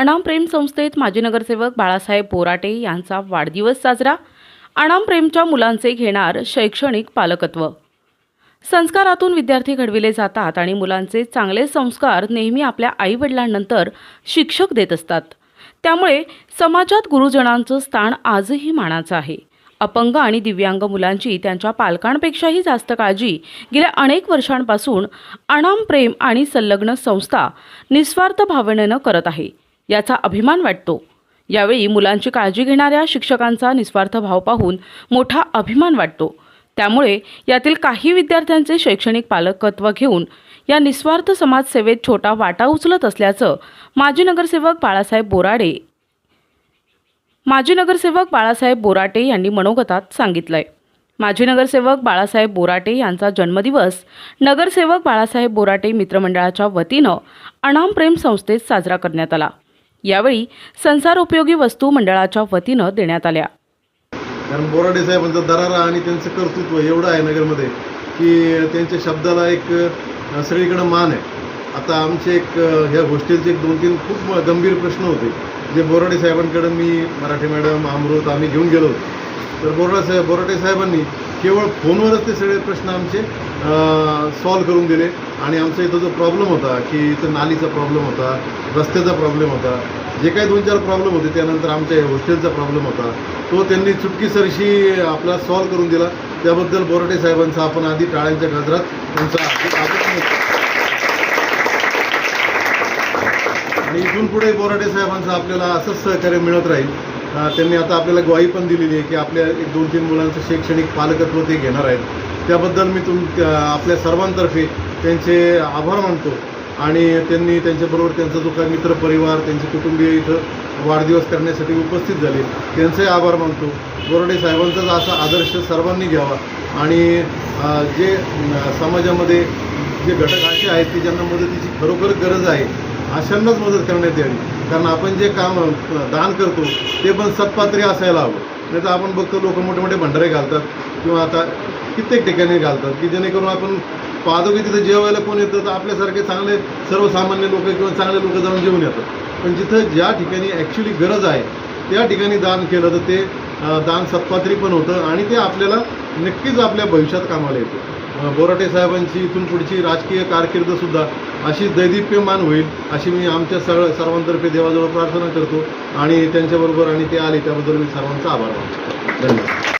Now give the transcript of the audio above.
अनाम प्रेम संस्थेत माजी नगरसेवक बाळासाहेब बोराटे यांचा वाढदिवस साजरा. अनाम प्रेमच्या मुलांचे घेणार शैक्षणिक पालकत्व. संस्कारातून विद्यार्थी घडविले जातात आणि मुलांचे चांगले संस्कार नेहमी आपल्या आईवडिलांनंतर शिक्षक देत असतात. त्यामुळे समाजात गुरुजनांचं स्थान आजही मानाचं आहे. अपंग आणि दिव्यांग मुलांची त्यांच्या पालकांपेक्षाही जास्त काळजी गेल्या अनेक वर्षांपासून अनाम प्रेम आणि संलग्न संस्था निस्वार्थ भावनेनं करत आहे. याचा अभिमान वाटतो. यावेळी मुलांची काळजी घेणाऱ्या शिक्षकांचा निस्वार्थ भाव पाहून मोठा अभिमान वाटतो. त्यामुळे यातील काही विद्यार्थ्यांचे शैक्षणिक पालकत्व घेऊन या निस्वार्थ समाजसेवेत छोटा वाटा उचलत असल्याचं माजी नगरसेवक बाळासाहेब बोराडे माजी नगरसेवक बाळासाहेब बोराटे यांनी मनोगतात सांगितलंय. माजी नगरसेवक बाळासाहेब बोराटे यांचा जन्मदिवस नगरसेवक बाळासाहेब बोराटे मित्रमंडळाच्या वतीनं अनाम प्रेम संस्थेत साजरा करण्यात आला. यावेळी संसार उपयोगी वस्तू मंडळाच्या वतीनं देण्यात आल्या. कारण बोराडे साहेबांचा दरारा आणि त्यांचं कर्तृत्व एवढं आहे नगरमध्ये की त्यांच्या शब्दाला एक अ, सगळीकडे मान आहे. आता आमचे एक ह्या गोष्टींचे एक दोन तीन खूप गंभीर प्रश्न होते. जे बोराडे साहेबांकडे मी मराठी मॅडम अमृत आम्ही घेऊन गेलो तर बोराडा साहेब बोराटे साहेबांनी केवळ फोनवरच ते सगळे प्रश्न आमचे सॉल्व करून दिले. आणि आमचा इथं जो प्रॉब्लेम होता की इथं नालीचा प्रॉब्लेम होता रस्त्याचा प्रॉब्लेम होता जे काही दोन चार प्रॉब्लेम होते त्यानंतर आमच्या हॉस्टेलचा प्रॉब्लेम होता तो त्यांनी चुटकीसरशी आपला सॉल्व करून दिला. त्याबद्दल बोराटे साहेबांचा आपण आधी टाळ्यांच्या गजरात त्यांचा आणि इथून पुढे बोराटे साहेबांचं आपल्याला असंच सहकार्य मिळत राहील. त्यांनी आता आपल्याला ग्वाही पण दिलेली आहे की आपल्या एक दोन तीन मुलांचं शैक्षणिक पालकत्व ते घेणार आहेत. त्याबद्दल मी तुम आपल्या सर्वांतर्फे त्यांचे आभार मानतो आणि त्यांनी त्यांच्याबरोबर त्यांचा जो काही मित्रपरिवार त्यांचे कुटुंबीय इथं वाढदिवस करण्यासाठी उपस्थित झाले त्यांचे आभार मानतो. बोराडे साहेबांचाच असा आदर्श सर्वांनी घ्यावा आणि जे समाजामध्ये जे घटक असे आहेत की ज्यांना मदतीची खरोखर गरज आहे अशांनाच मदत करण्यात यावी. कारण आपण जे काम दान करतो ते पण सत्पात्री असायला हवं. नाही तर आपण बघतो लोक मोठे मोठे भंडारे घालतात किंवा आता कित्येक ठिकाणी घालतात की जेणेकरून आपण पाहतो की तिथं जेवायला कोण येतं तर आपल्यासारखे चांगले सर्वसामान्य लोक किंवा चांगले लोक जाऊन जेवून येतात. पण जिथं ज्या ठिकाणी ॲक्च्युली गरज आहे त्या ठिकाणी दान केलं तर ते दान सत्पात्री पण होतं आणि ते आपल्याला नक्कीच आपल्या भविष्यात कामाला येतं. बोराटे साहेबांची इथून पुढची राजकीय कारकीर्दसुद्धा अशी दैदिप्यमान होईल अशी मी आमच्या सर्व सर्वांतर्फे देवाजवळ प्रार्थना करतो. आणि त्यांच्याबरोबर आणि ते आले त्याबद्दल मी सर्वांचा आभार मानतो. धन्यवाद.